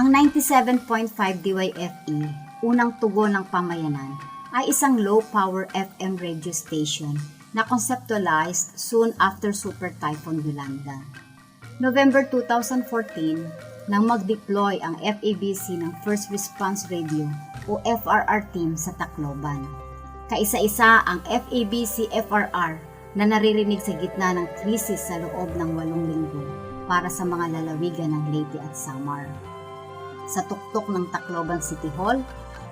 Ang 97.5 DYFE, E, unang tugon ng pamayanan, ay isang low-power FM radio station na conceptualized soon after Super Typhoon Yolanda. November 2014, nang mag-deploy ang FABC ng First Response Radio o FRR team sa Tacloban. Kaisa-isa ang FABC FRR na naririnig sa gitna ng krisis sa loob ng walong linggo para sa mga lalawigan ng Leyte at Samar. Sa tuktok ng Tacloban City Hall,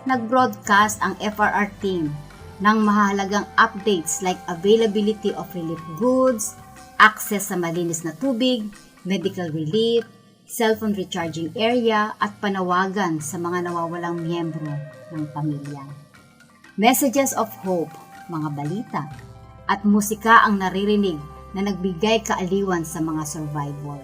nag-broadcast ang FRR team ng mahalagang updates like availability of relief goods, access sa malinis na tubig, medical relief, cellphone recharging area at panawagan sa mga nawawalang miyembro ng pamilya. Messages of hope, mga balita, at musika ang naririnig na nagbigay kaaliwan sa mga survivor.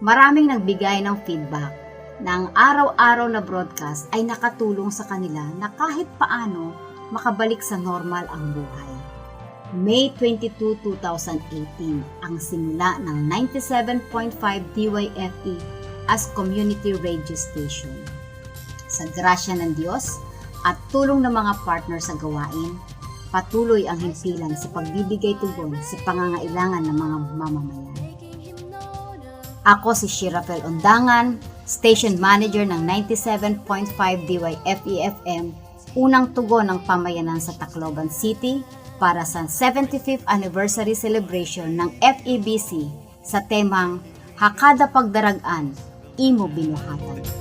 Maraming nagbigay ng feedback na ang araw-araw na broadcast ay nakatulong sa kanila na kahit paano makabalik sa normal ang buhay. May 22, 2018 ang simula ng 97.5 DYFE E as community radio station. Sa grasya ng Diyos at tulong ng mga partner sa gawain, patuloy ang himpilan sa pagbibigay tugon sa pangangailangan ng mga mamamayan. Ako si Shirapel Undangan, Station Manager ng 97.5 DYFE-FM, unang tugon ng pamayanan sa Tacloban City para sa 75th Anniversary Celebration ng FEBC sa temang Hakada Pagdaragan, Imo Binuhatan.